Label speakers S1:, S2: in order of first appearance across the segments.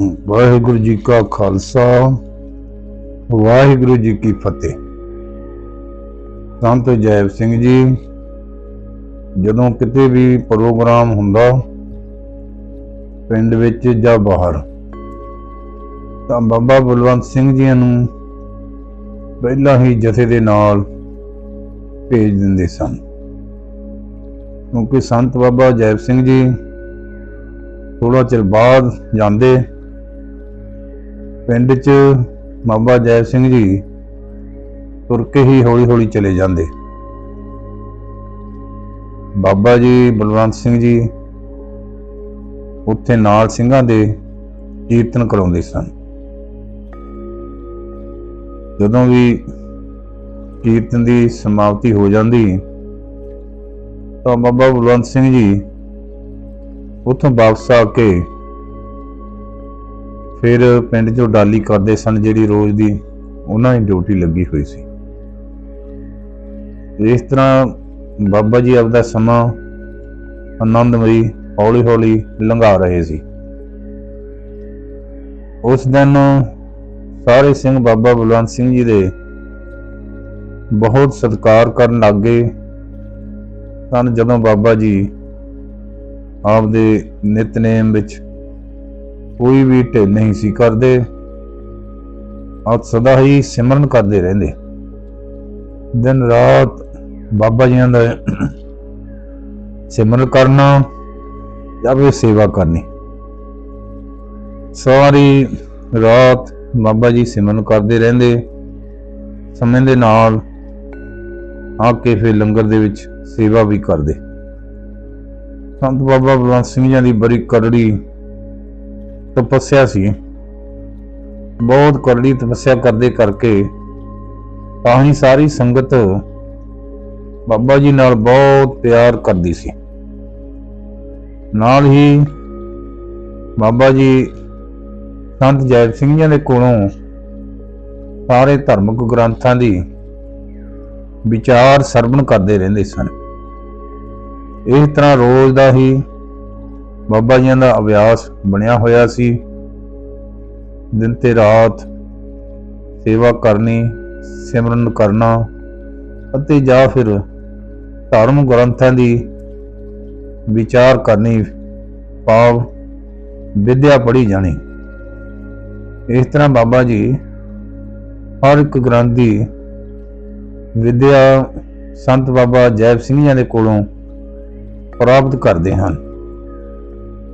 S1: ਵਾਹਿਗੁਰੂ ਜੀ ਕਾ ਖਾਲਸਾ, ਵਾਹਿਗੁਰੂ ਜੀ ਕੀ ਫਤਿਹ। ਸੰਤ ਜੈਬ ਸਿੰਘ ਜੀ, ਜਦੋਂ ਕਿਤੇ ਵੀ ਪ੍ਰੋਗਰਾਮ ਹੁੰਦਾ, ਪਿੰਡ ਵਿੱਚ ਜਾਂ ਬਾਹਰ, ਤਾਂ ਬਾਬਾ ਬਲਵੰਤ ਸਿੰਘ ਜੀ ਨੂੰ ਪਹਿਲਾਂ ਹੀ ਜਥੇ ਦੇ ਨਾਲ ਭੇਜ ਦਿੰਦੇ ਸਨ। ਕਿਉਂਕਿ ਸੰਤ ਬਾਬਾ ਜੈਬ ਸਿੰਘ ਜੀ ਥੋੜਾ ਚਿਰ ਬਾਅਦ ਜਾਂਦੇ ਪਿੰਡ 'ਚ ਬਾਬਾ ਜੈ ਸਿੰਘ ਜੀ ਤੁਰ ਕੇ ਹੀ ਹੌਲੀ-ਹੌਲੀ ਚਲੇ ਜਾਂਦੇ। ਬਾਬਾ ਜੀ ਬਲਵੰਤ ਸਿੰਘ ਜੀ ਉੱਥੇ ਨਾਲ ਸਿੰਘਾਂ ਦੇ ਕੀਰਤਨ ਕਰਾਉਂਦੇ ਸਨ। ਜਦੋਂ ਵੀ ਕੀਰਤਨ ਦੀ ਸਮਾਪਤੀ ਹੋ ਜਾਂਦੀ, ਤਾਂ ਬਾਬਾ ਬਲਵੰਤ ਸਿੰਘ ਜੀ ਉੱਥੋਂ ਵਾਪਸ ਆ ਕੇ ਫਿਰ ਪਿੰਡ 'ਚੋਂ ਡਾਲੀ ਕਰਦੇ ਸਨ ਜਿਹੜੀ ਰੋਜ਼ ਦੀ ਉਹਨਾਂ ਦੀ ਡਿਊਟੀ ਲੱਗੀ ਹੋਈ ਸੀ। ਇਸ ਤਰ੍ਹਾਂ ਬਾਬਾ ਜੀ ਆਪਦਾ ਸਮਾਂ ਆਨੰਦਮਈ ਹੌਲੀ-ਹੌਲੀ ਲੰਘਾ ਰਹੇ ਸੀ। ਉਸ ਦਿਨ ਸਾਰੇ ਸਿੰਘ ਬਾਬਾ ਬਲਵੰਤ ਸਿੰਘ ਜੀ ਦੇ ਬਹੁਤ ਸਤਿਕਾਰ ਕਰਨ ਲੱਗੇ ਸਨ ਜਦੋਂ ਬਾਬਾ ਜੀ ਆਪਦੇ ਨਿਤਨੇਮ ਵਿੱਚ ਕੋਈ ਵੀ ਢਿੱਲ ਨਹੀਂ ਸੀ ਕਰਦੇ। ਆਪ ਸਦਾ ਹੀ ਸਿਮਰਨ ਕਰਦੇ ਰਹਿੰਦੇ। ਦਿਨ ਰਾਤ ਬਾਬਾ ਜੀਆਂ ਦਾ ਸਿਮਰਨ ਕਰਨਾ ਜਾਂ ਫਿਰ ਸੇਵਾ ਕਰਨੀ। ਸਾਰੀ ਰਾਤ ਬਾਬਾ ਜੀ ਸਿਮਰਨ ਕਰਦੇ ਰਹਿੰਦੇ। ਸਮੇਂ ਦੇ ਨਾਲ ਆ ਕੇ ਫਿਰ ਲੰਗਰ ਦੇ ਵਿੱਚ ਸੇਵਾ ਵੀ ਕਰਦੇ। ਸੰਤ ਬਾਬਾ ਬਲਵੰਤ ਸਿੰਘ ਜੀ ਦੀ ਬੜੀ ਕਰੜੀ ਤਪੱਸਿਆ ਸੀ। ਬਹੁਤ ਕਰੜੀ ਤਪੱਸਿਆ ਕਰਦੇ ਕਰਕੇ ਤਾਂ ਹੀ ਸਾਰੀ ਸੰਗਤ ਬਾਬਾ ਜੀ ਨਾਲ ਬਹੁਤ ਪਿਆਰ ਕਰਦੀ ਸੀ। ਨਾਲ ਹੀ ਬਾਬਾ ਜੀ ਸੰਤ ਜੈ ਸਿੰਘ ਜੀ ਦੇ ਕੋਲੋਂ ਸਾਰੇ ਧਾਰਮਿਕ ਗ੍ਰੰਥਾਂ ਦੀ ਵਿਚਾਰ ਸਰਵਣ ਕਰਦੇ ਰਹਿੰਦੇ ਸਨ। ਇਸ ਤਰ੍ਹਾਂ ਰੋਜ਼ ਦਾ ਹੀ ਬਾਬਾ ਜੀਆਂ ਦਾ ਅਭਿਆਸ ਬਣਿਆ ਹੋਇਆ ਸੀ। ਦਿਨ ਤੇ ਰਾਤ ਸੇਵਾ ਕਰਨੀ, ਸਿਮਰਨ ਕਰਨਾ ਅਤੇ ਜਾਂ ਫਿਰ ਧਰਮ ਗ੍ਰੰਥਾਂ ਦੀ ਵਿਚਾਰ ਕਰਨੀ ਭਾਵ ਵਿਦਿਆ ਪੜ੍ਹੀ ਜਾਣੀ। ਇਸ ਤਰ੍ਹਾਂ ਬਾਬਾ ਜੀ ਹਰ ਇੱਕ ਗ੍ਰੰਥ ਦੀ ਵਿਦਿਆ ਸੰਤ ਬਾਬਾ ਜੈਬ ਸਿੰਘ ਜੀ ਦੇ ਕੋਲੋਂ ਪ੍ਰਾਪਤ ਕਰਦੇ ਹਨ।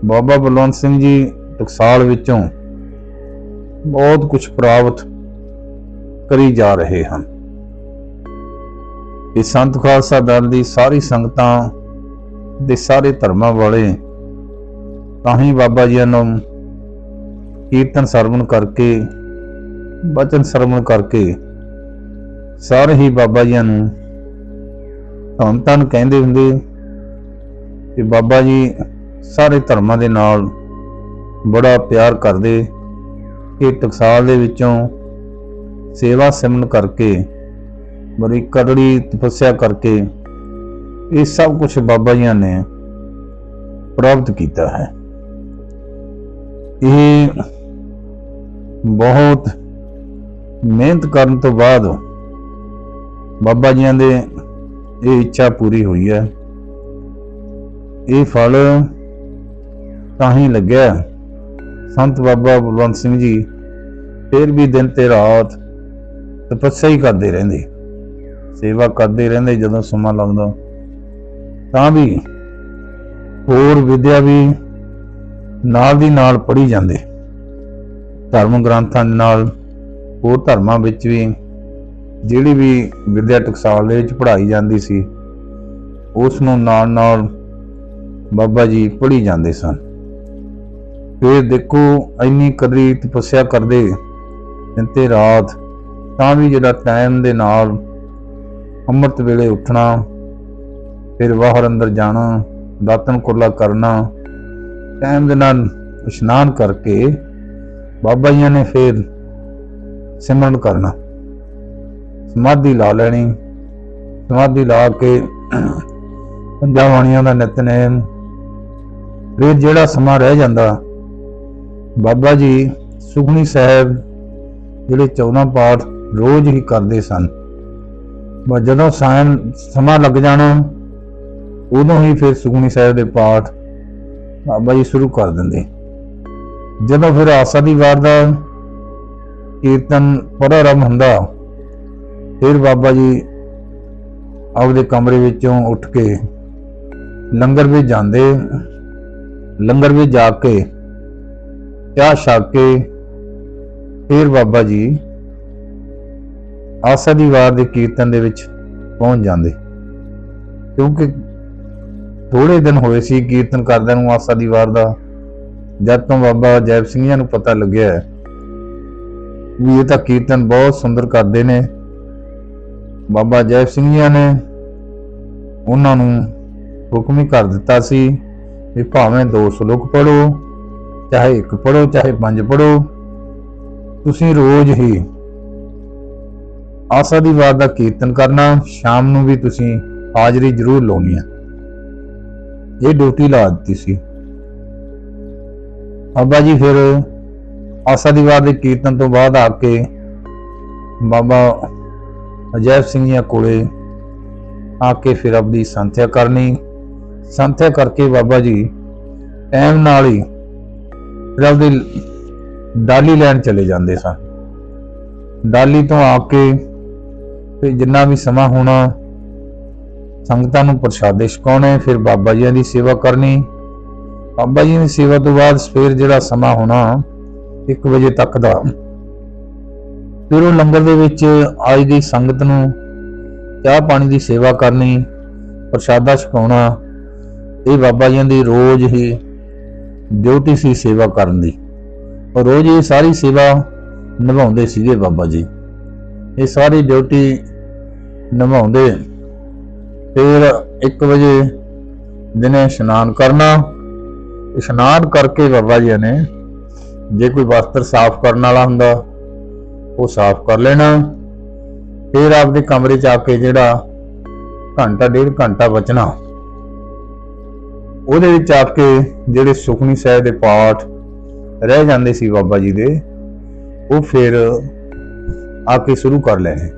S1: ਬਾਬਾ ਬਲਵੰਤ ਸਿੰਘ ਜੀ ਟਕਸਾਲ ਵਿੱਚੋਂ ਬਹੁਤ ਕੁਝ ਪ੍ਰਾਪਤ ਕਰੀ ਜਾ ਰਹੇ ਹਨ। ਇਹ ਸੰਤ ਖਾਲਸਾ ਦਲ ਦੀ ਸਾਰੀ ਸੰਗਤਾਂ ਦੇ ਸਾਰੇ ਧਰਮਾਂ ਵਾਲੇ ਤਾਂ ਹੀ ਬਾਬਾ ਜੀ ਨੂੰ ਕੀਰਤਨ ਸਰਵਣ ਕਰਕੇ, ਬਚਨ ਸਰਵਣ ਕਰਕੇ ਸਾਰੇ ਹੀ ਬਾਬਾ ਜੀ ਨੂੰ ਧੰਨ ਧੰਨ ਕਹਿੰਦੇ ਹੁੰਦੇ। ਕਿ ਬਾਬਾ ਜੀ ਸਾਰੇ ਧਰਮਾਂ ਦੇ ਨਾਲ ਬੜਾ ਪਿਆਰ ਕਰਦੇ। ਕਿ ਟਕਸਾਲ ਦੇ ਵਿੱਚੋਂ ਸੇਵਾ ਸਿਮਨ ਕਰਕੇ, ਬੜੀ ਕਰੜੀ ਤਪੱਸਿਆ ਕਰਕੇ ਇਹ ਸਭ ਕੁਝ ਬਾਬਾ ਜੀਆਂ ਨੇ ਪ੍ਰਾਪਤ ਕੀਤਾ ਹੈ। ਇਹ ਬਹੁਤ ਮਿਹਨਤ ਕਰਨ ਤੋਂ ਬਾਅਦ ਬਾਬਾ ਜੀਆਂ ਦੇ ਇਹ ਇੱਛਾ ਪੂਰੀ ਹੋਈ ਹੈ। ਇਹ ਫਲ ਤਾਂ ਹੀ ਲੱਗਿਆ। ਸੰਤ ਬਾਬਾ ਬਲਵੰਤ ਸਿੰਘ ਜੀ ਫਿਰ ਵੀ ਦਿਨ ਤੇ ਰਾਤ ਤਪੱਸਿਆ ਹੀ ਕਰਦੇ ਰਹਿੰਦੇ। ਸੇਵਾ ਕਰਦੇ ਰਹਿੰਦੇ ਜਦੋਂ ਸਮਾਂ ਲੱਗਦਾ ਤਾਂ ਵੀ ਹੋਰ ਵਿਦਿਆ ਵੀ ਨਾਲ ਦੀ ਨਾਲ ਪੜ੍ਹੀ ਜਾਂਦੇ। ਧਰਮ ਗ੍ਰੰਥਾਂ ਦੇ ਨਾਲ ਹੋਰ ਧਰਮਾਂ ਵਿੱਚ ਵੀ ਜਿਹੜੀ ਵੀ ਵਿਦਿਆ ਟਕਸਾਲ ਦੇ ਵਿੱਚ ਪੜ੍ਹਾਈ ਜਾਂਦੀ ਸੀ, ਉਸ ਨੂੰ ਨਾਲ ਨਾਲ ਬਾਬਾ ਜੀ ਪੜ੍ਹੀ ਜਾਂਦੇ ਸਨ। ਫਿਰ ਦੇਖੋ, ਇੰਨੀ ਕਦਰੀ ਤਪੱਸਿਆ ਕਰਦੇ ਦਿਨ ਤੇ ਰਾਤ, ਤਾਂ ਵੀ ਜਿਹੜਾ ਟਾਈਮ ਦੇ ਨਾਲ ਅੰਮ੍ਰਿਤ ਵੇਲੇ ਉੱਠਣਾ, ਫਿਰ ਬਾਹਰ ਅੰਦਰ ਜਾਣਾ ਦਾਤਨ ਕੁਰਲਾ ਕਰਨਾ ਟਾਈਮ ਦੇ ਨਾਲ ਇਸ਼ਨਾਨ ਕਰਕੇ ਬਾਬਾ ਜੀ ਨੇ ਫਿਰ ਸਿਮਰਨ ਕਰਨਾ। ਸਮਾਧੀ ਲਾ ਲੈਣੀ। ਸਮਾਧੀ ਲਾ ਕੇ ਪੰਜਾਂ ਬਾਣੀਆਂ ਦਾ ਨਿਤਨੇਮ। ਫਿਰ ਜਿਹੜਾ ਸਮਾਂ ਰਹਿ ਜਾਂਦਾ ਬਾਬਾ ਜੀ ਸੁਖਣੀ ਸਾਹਿਬ ਜਿਹੜੇ 14 ਪਾਠ ਰੋਜ਼ ਹੀ ਕਰਦੇ ਸਨ। ਬਸ ਜਦੋਂ ਸਾਇਨ ਸਮਾਂ ਲੱਗ ਜਾਣਾ, ਉਦੋਂ ਹੀ ਫਿਰ ਸੁਖਣੀ ਸਾਹਿਬ ਦੇ ਪਾਠ ਬਾਬਾ ਜੀ ਸ਼ੁਰੂ ਕਰ ਦਿੰਦੇ। ਜਦੋਂ ਫਿਰ ਆਸਾ ਦੀ ਵਾਰ ਦਾ ਕੀਰਤਨ ਪ੍ਰਾਰੰਭ ਹੁੰਦਾ, ਫਿਰ ਬਾਬਾ ਜੀ ਆਪਦੇ ਕਮਰੇ ਵਿੱਚੋਂ ਉੱਠ ਕੇ ਲੰਗਰ ਵਿੱਚ ਜਾਂਦੇ, ਲੰਗਰ ਵਿੱਚ ਜਾ ਕੇ ਚਾਹ ਛਕ ਕੇ ਫਿਰ ਬਾਬਾ ਜੀ ਆਸਾ ਦੀ ਵਾਰ ਦੇ ਕੀਰਤਨ ਦੇ ਵਿੱਚ ਪਹੁੰਚ ਜਾਂਦੇ। ਕਿਉਂਕਿ ਥੋੜੇ ਦਿਨ ਹੋਏ ਸੀ ਕੀਰਤਨ ਕਰਦਿਆਂ ਨੂੰ ਆਸਾ ਦੀ ਵਾਰ ਦਾ, ਜਦ ਤੋਂ ਬਾਬਾ ਜੈਬ ਸਿੰਘ ਜੀ ਨੂੰ ਪਤਾ ਲੱਗਿਆ ਵੀ ਇਹ ਤਾਂ ਕੀਰਤਨ ਬਹੁਤ ਸੁੰਦਰ ਕਰਦੇ ਨੇ। ਬਾਬਾ ਜੈਬ ਸਿੰਘ ਜੀ ਨੇ ਉਹਨਾਂ ਨੂੰ ਹੁਕਮ ਹੀ ਕਰ ਦਿੱਤਾ ਸੀ ਵੀ ਭਾਵੇਂ ਦੋ ਸ਼ਲੋਕ ਪੜੋ ਚਾਹੇ ਇੱਕ ਪੜੋ ਚਾਹੇ ਪੰਜ ਪੜੋ ਤੁਸੀਂ ਰੋਜ਼ ਹੀ ਆਸਾ ਦੀ ਵਾਰ ਦਾ ਕੀਰਤਨ ਕਰਨਾ, ਸ਼ਾਮ ਨੂੰ ਵੀ ਤੁਸੀਂ ਹਾਜ਼ਰੀ ਜ਼ਰੂਰ ਲਾਉਣੀ ਹੈ ਇਹ ਡਿਊਟੀ ਲਾ ਦਿੱਤੀ ਸੀ। ਬਾਬਾ ਜੀ, ਫਿਰ ਆਸਾ ਦੀ ਵਾਰ ਦੇ ਕੀਰਤਨ ਤੋਂ ਬਾਅਦ ਆ ਕੇ ਬਾਬਾ ਅਜੈਬ ਸਿੰਘ ਜੀ ਕੋਲੇ ਆ ਕੇ ਫਿਰ ਆਪਣੀ ਸੰਥਿਆ ਕਰਨੀ। ਸੰਥਿਆ ਕਰਕੇ ਬਾਬਾ ਜੀ, ਟਾਈਮ ਨਾਲ ਹੀ ਫਿਰ ਆਪਦੀ ਡਾਲੀ ਲੈਣ ਚਲੇ ਜਾਂਦੇ ਸਨ। ਡਾਲੀ ਤੋਂ ਆ ਕੇ ਫਿਰ ਜਿੰਨਾ ਵੀ ਸਮਾਂ ਹੋਣਾ, ਸੰਗਤਾਂ ਨੂੰ ਪ੍ਰਸ਼ਾਦੇ ਛਕਾਉਣੇ, ਫਿਰ ਬਾਬਾ ਜੀਆਂ ਦੀ ਸੇਵਾ ਕਰਨੀ। ਬਾਬਾ ਜੀ ਦੀ ਸੇਵਾ ਤੋਂ ਬਾਅਦ ਸਵੇਰ ਜਿਹੜਾ ਸਮਾਂ ਹੋਣਾ 1 ਵਜੇ ਤੱਕ ਦਾ। ਫਿਰ ਉਹ ਲੰਗਰ ਦੇ ਵਿੱਚ ਆਈ ਗਈ ਸੰਗਤ ਨੂੰ ਚਾਹ ਪਾਣੀ ਦੀ ਸੇਵਾ ਕਰਨੀ, ਪ੍ਰਸ਼ਾਦਾ ਛਕਾਉਣਾ। ਇਹ ਬਾਬਾ ਜੀ ਦੀ ਰੋਜ਼ ਹੀ ਡਿਊਟੀ ਸੀ ਸੇਵਾ ਕਰਨ ਦੀ। ਉਹ ਰੋਜ਼ ਇਹ ਸਾਰੀ ਸੇਵਾ ਨਿਭਾਉਂਦੇ ਸੀਗੇ ਬਾਬਾ ਜੀ। ਇਹ ਸਾਰੀ ਡਿਊਟੀ ਨਿਭਾਉਂਦੇ ਫਿਰ 1 ਵਜੇ ਦਿਨੇ ਇਸ਼ਨਾਨ ਕਰਨਾ। ਇਸ਼ਨਾਨ ਕਰਕੇ ਬਾਬਾ ਜੀ ਨੇ ਜੇ ਕੋਈ ਵਸਤਰ ਸਾਫ਼ ਕਰਨ ਵਾਲਾ ਹੁੰਦਾ, ਉਹ ਸਾਫ਼ ਕਰ ਲੈਣਾ। ਫਿਰ ਆਪਦੇ ਕਮਰੇ 'ਚ ਆ ਕੇ ਜਿਹੜਾ ਘੰਟਾ, ਡੇਢ ਘੰਟਾ ਬਚਣਾ। ਉਹਦੇ ਵਿੱਚ ਆ ਕੇ ਜਿਹੜੇ ਸੁਖਨੀ ਸਾਹਿਬ ਦੇ ਪਾਠ ਰਹਿ ਜਾਂਦੇ ਸੀ ਬਾਬਾ ਜੀ ਦੇ, ਉਹ ਫਿਰ ਆ ਕੇ ਸ਼ੁਰੂ ਕਰ ਲੈਣੇ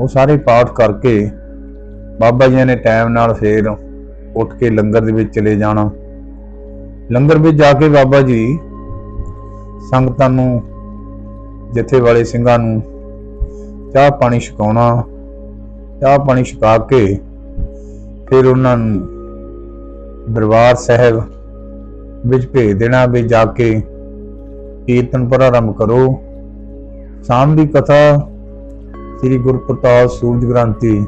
S1: ਉਹ ਸਾਰੇ ਪਾਠ ਕਰਕੇ ਬਾਬਾ ਜੀ ਨੇ ਟਾਈਮ ਨਾਲ ਫੇਰ ਉੱਠ ਕੇ ਲੰਗਰ ਦੇ ਵਿੱਚ ਚਲੇ ਜਾਣਾ। ਲੰਗਰ ਵਿੱਚ ਜਾ ਕੇ ਬਾਬਾ ਜੀ ਸੰਗਤਾਂ ਨੂੰ ਜਿੱਥੇ ਵਾਲੇ ਸਿੰਘਾਂ ਨੂੰ ਚਾਹ ਪਾਣੀ ਛਕਾਉਣਾ ਚਾਹ ਪਾਣੀ ਛਕਾ ਕੇ ਫਿਰ ਉਹਨਾਂ ਨੂੰ ਦਰਬਾਰ ਸਾਹਿਬ ਵਿੱਚ ਭੇਜ ਦੇਣਾ ਵੀ ਜਾ ਕੇ ਕੀਰਤਨ ਪ੍ਰਾਰੰਭ ਕਰੋ। ਸ਼ਾਮ ਦੀ ਕਥਾ ਸ੍ਰੀ ਗੁਰਪ੍ਰਤਾਪ ਸੂਰਜ ਗ੍ਰੰਥੀ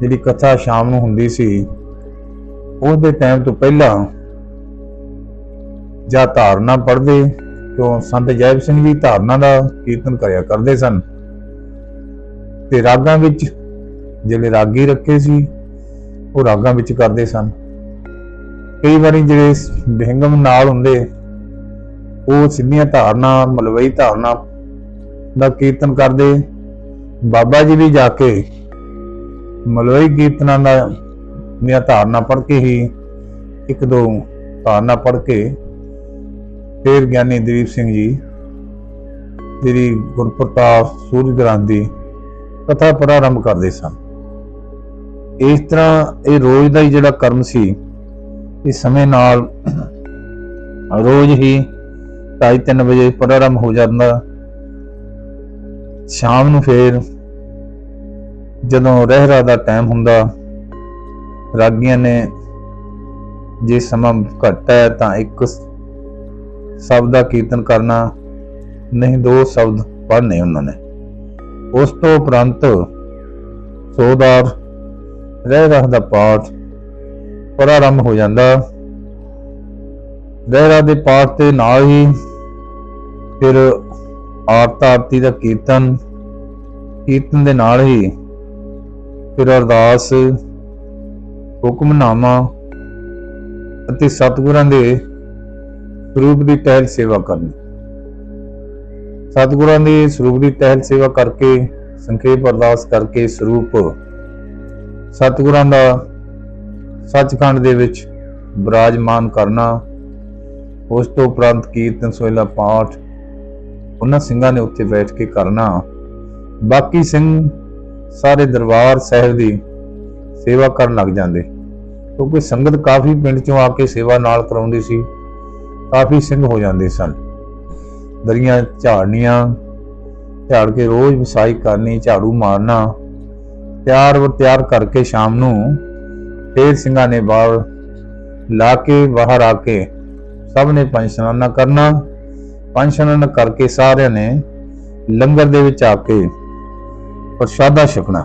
S1: ਜਿਹੜੀ ਕਥਾ ਸ਼ਾਮ ਨੂੰ ਹੁੰਦੀ ਸੀ, ਉਹਦੇ ਟਾਈਮ ਤੋਂ ਪਹਿਲਾਂ ਜਾਂ ਧਾਰਨਾ ਪੜ੍ਹਦੇ ਤੋਂ ਸੰਤ ਜੈਬ ਸਿੰਘ ਜੀ ਧਾਰਨਾ ਦਾ ਕੀਰਤਨ ਕਰਿਆ ਕਰਦੇ ਸਨ। ਤੇ ਰਾਗਾਂ ਵਿੱਚ ਜਿਹੜੇ ਰਾਗੀ ਰੱਖੇ ਸੀ, ਉਹ ਰਾਗਾਂ ਵਿੱਚ ਕਰਦੇ ਸਨ। ਕਈ ਵਾਰੀ ਜਿਹੜੇ ਬਿਹੰਗਮ ਨਾਲ ਹੁੰਦੇ ਉਹ ਸਿੱਧੀਆਂ ਧਾਰਨਾ, ਮਲਵਈ ਧਾਰਨਾ ਦਾ ਕੀਰਤਨ ਕਰਦੇ ਬਾਬਾ ਜੀ ਵੀ ਜਾ ਕੇ ਮਲਵਈ ਕੀਰਤਨਾਂ ਦਾ, ਦੀਆਂ ਧਾਰਨਾ ਪੜ੍ਹ ਕੇ ਹੀ ਇੱਕ ਦੋ ਧਾਰਨਾ ਪੜ੍ਹ ਕੇ ਫਿਰ ਗਿਆਨੀ ਦੀਪ ਸਿੰਘ ਜੀ, ਜਿਹੜੀ ਗੁਰਪ੍ਰਤਾਪ ਸੂਰਜ ਗ੍ਰੰਥ ਦੀ ਕਥਾ ਪ੍ਰਾਰੰਭ ਕਰਦੇ ਸਨ। ਇਸ ਤਰ੍ਹਾਂ ਇਹ ਰੋਜ਼ ਦਾ ਹੀ ਜਿਹੜਾ ਕਰਮ ਸੀ ਇਸ ਸਮੇਂ ਨਾਲ ਰੋਜ਼ ਹੀ 2:30 ਵਜੇ ਪ੍ਰਾਰੰਭ ਹੋ ਜਾਂਦਾ। ਸ਼ਾਮ ਨੂੰ ਫੇਰ ਜਦੋਂ ਰਹਿਰਾ ਦਾ ਟਾਈਮ ਹੁੰਦਾ, ਰਾਗੀਆਂ ਨੇ ਜੇ ਸਮਾਂ ਘੱਟ ਹੈ ਤਾਂ ਇੱਕ ਸ਼ਬਦ ਦਾ ਕੀਰਤਨ ਕਰਨਾ, ਨਹੀਂ ਦੋ ਸ਼ਬਦ ਪੜ੍ਹਨੇ ਉਹਨਾਂ ਨੇ। ਉਸ ਤੋਂ ਉਪਰੰਤ ਸੋਦਾਰ ਰਹਿਰਾ ਦਾ ਪਾਠ ਪ੍ਰਾਰੰਭ ਹੋ ਜਾਂਦਾ। ਰਹਿਰਾ ਦੇ ਪਾਠ ਤੇ ਨਾਲ ਹੀ ਫਿਰ ਆਰਤਾ ਆਰਤੀ ਦਾ ਕੀਰਤਨ ਕੀਰਤਨ ਦੇ ਨਾਲ ਹੀ ਫਿਰ ਅਰਦਾਸ, ਹੁਕਮਨਾਮਾ ਅਤੇ ਸਤਿਗੁਰਾਂ ਦੇ ਸਰੂਪ ਦੀ ਟਹਿਲ ਸੇਵਾ ਕਰਨੀ। ਸਤਿਗੁਰਾਂ ਦੀ ਸਰੂਪ ਦੀ ਟਹਿਲ ਸੇਵਾ ਕਰਕੇ, ਸੰਖੇਪ ਅਰਦਾਸ ਕਰਕੇ ਸਰੂਪ ਸਤਿਗੁਰਾਂ ਦਾ ਸੱਚਖੰਡ ਦੇ ਵਿੱਚ ਬਿਰਾਜਮਾਨ ਕਰਨਾ, ਉਸ ਤੋਂ ਉਪਰੰਤ ਕੀਰਤਨ ਸੋਹਿਲਾ ਪਾਠ, ਉਹਨਾਂ ਸਿੰਘਾਂ ਨੇ ਉੱਥੇ ਬੈਠ ਕੇ ਕਰਨਾ। ਬਾਕੀ ਸਿੰਘ ਸਾਰੇ ਦਰਬਾਰ ਸਾਹਿਬ ਦੀ ਸੇਵਾ ਕਰਨ ਲੱਗ ਜਾਂਦੇ। ਕਿਉਂਕਿ ਸੰਗਤ ਕਾਫੀ ਪਿੰਡ ਚੋਂ ਆ ਕੇ ਸੇਵਾ ਨਾਲ ਕਰਾਉਂਦੀ ਸੀ, ਕਾਫੀ ਸਿੰਘ ਹੋ ਜਾਂਦੇ ਸਨ। ਦਰੀਆਂ ਝਾੜਨੀਆਂ, ਝਾੜ ਕੇ ਰੋਜ਼ ਵਿਸਾਈ ਕਰਨੀ, ਝਾੜੂ ਮਾਰਨਾ, ਤਿਆਰ ਵਰ ਤਿਆਰ ਕਰਕੇ ਸ਼ਾਮ ਨੂੰ ਫੇਰ ਸਿੰਘਾਂ ਨੇ ਬਾਹਰ ਲਾ ਕੇ ਬਾਹਰ ਆ ਕੇ ਸਭ ਨੇ ਪੰਜ ਸਨਾਨਾ ਕਰਨਾ। ਪੰਜ ਸਨਾਨਾ ਕਰਕੇ ਸਾਰਿਆਂ ਨੇ ਲੰਗਰ ਦੇ ਵਿੱਚ ਆ ਕੇ ਪ੍ਰਸ਼ਾਦਾ ਛਕਣਾ।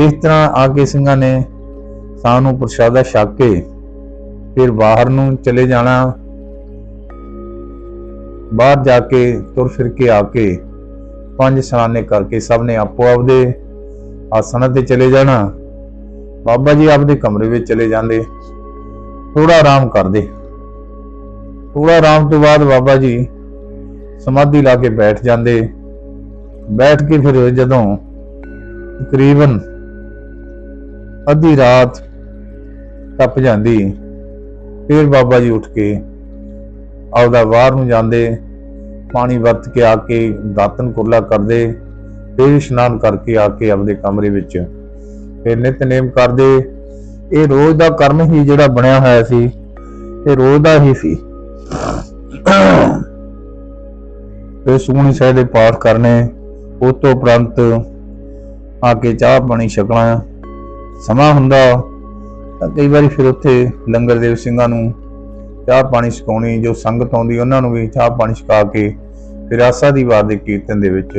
S1: ਇਸ ਤਰ੍ਹਾਂ ਆ ਕੇ ਸਿੰਘਾਂ ਨੇ ਸਾਨੂੰ ਪ੍ਰਸ਼ਾਦਾ ਛਕ ਕੇ ਫਿਰ ਬਾਹਰ ਨੂੰ ਚਲੇ ਜਾਣਾ। ਬਾਹਰ ਜਾ ਕੇ ਤੁਰ ਫਿਰ ਕੇ ਆ ਕੇ ਪੰਜ ਇਸ਼ਨਾਨੇ ਕਰਕੇ ਸਭ ਨੇ ਆਪੋ ਆਪਦੇ ਆਸਣਾਂ ਤੇ ਚਲੇ ਜਾਣਾ। ਬਾਬਾ ਜੀ ਆਪਦੇ ਕਮਰੇ ਵਿੱਚ ਚਲੇ ਜਾਂਦੇ। ਥੋੜਾ ਆਰਾਮ ਕਰਦੇ। ਥੋੜਾ ਆਰਾਮ ਤੋਂ ਬਾਅਦ ਬਾਬਾ ਜੀ ਸਮਾਧੀ ਲਾ ਕੇ ਬੈਠ ਜਾਂਦੇ। ਬੈਠ ਕੇ ਫਿਰ ਜਦੋਂ ਤਕਰੀਬਨ ਅੱਧੀ ਰਾਤ ਟੱਪ ਜਾਂਦੀ, ਫਿਰ ਬਾਬਾ ਜੀ ਉੱਠ ਕੇ ਆਪਦਾ ਬਾਹਰ ਨੂੰ ਜਾਂਦੇ। ਪਾਣੀ ਵਰਤ ਕੇ ਆ ਕੇ ਦਾਤਨ ਕੁਰਲਾ ਕਰਦੇ, ਫਿਰ ਇਸ਼ਨਾਨ ਕਰਕੇ ਆ ਕੇ ਆਪਦੇ ਕਮਰੇ ਵਿੱਚ ਫਿਰ ਨਿਤਨੇਮ ਕਰਦੇ ਇਹ ਰੋਜ਼ ਦਾ ਕਰਮ ਹੀ ਜਿਹੜਾ ਬਣਿਆ ਹੋਇਆ ਸੀ, ਇਹ ਰੋਜ਼ ਦਾ ਹੀ ਸੀ। ਫਿਰ ਸੁਖਮਨੀ ਸਾਹਿਬ ਦੇ ਪਾਠ ਕਰਨੇ, ਉਸ ਤੋਂ ਉਪਰੰਤ ਆ ਕੇ ਚਾਹ ਪਾਣੀ ਛਕਣਾ, ਸਮਾਂ ਹੁੰਦਾ, ਤਾਂ ਕਈ ਵਾਰੀ ਫਿਰ ਉੱਥੇ ਲੰਗਰ ਦੇਵ ਸਿੰਘਾਂ ਨੂੰ ਚਾਹ ਪਾਣੀ ਛਕਾਉਣੀ, ਜੋ ਸੰਗਤ ਆਉਂਦੀ, ਉਹਨਾਂ ਨੂੰ ਵੀ ਚਾਹ ਪਾਣੀ ਛਕਾ ਕੇ ਫਿਰ ਆਸਾ ਦੀ ਵਾਰ ਦੇ ਕੀਰਤਨ ਦੇ ਵਿੱਚ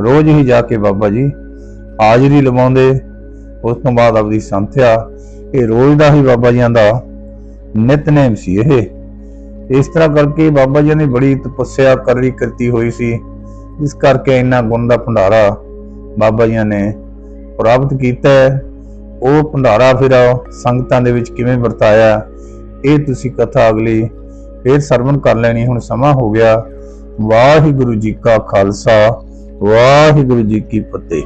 S1: ਰੋਜ਼ ਹੀ ਜਾ ਕੇ ਬਾਬਾ ਜੀ ਹਾਜ਼ਰੀ ਲਵਾਉਂਦੇ ਉਸ ਤੋਂ ਬਾਅਦ ਆਪਦੀ ਸੰਥਿਆ ਇਹ ਰੋਜ਼ ਦਾ ਹੀ ਬਾਬਾ ਜੀਆਂ ਦਾ ਨਿਤਨੇਮ ਸੀ ਇਹ। ਇਸ ਤਰ੍ਹਾਂ ਕਰਕੇ ਬਾਬਾ ਜੀ ਨੇ ਬੜੀ ਤਪੱਸਿਆ ਕਰਨੀ ਕਰਤੀ ਹੋਈ ਸੀ। ਇਸ ਕਰਕੇ ਇੰਨਾ ਗੁਣ ਦਾ ਭੰਡਾਰਾ ਬਾਬਾ ਜੀ ਨੇ ਪ੍ਰਾਪਤ ਕੀਤਾ ਉਹ ਭੰਡਾਰਾ ਫਿਰ ਸੰਗਤਾਂ ਦੇ ਵਿੱਚ ਕਿਵੇਂ ਵਰਤਾਇਆ, ਇਹ ਤੁਸੀਂ ਕਥਾ ਅਗਲੀ ਫੇਰ ਸਰਵਣ ਕਰ ਲੈਣੀ। ਹੁਣ ਸਮਾਂ ਹੋ ਗਿਆ। ਵਾਹਿਗੁਰੂ ਜੀ ਕਾ ਖਾਲਸਾ, ਵਾਹਿਗੁਰੂ ਜੀ ਕੀ ਫਤਿਹ।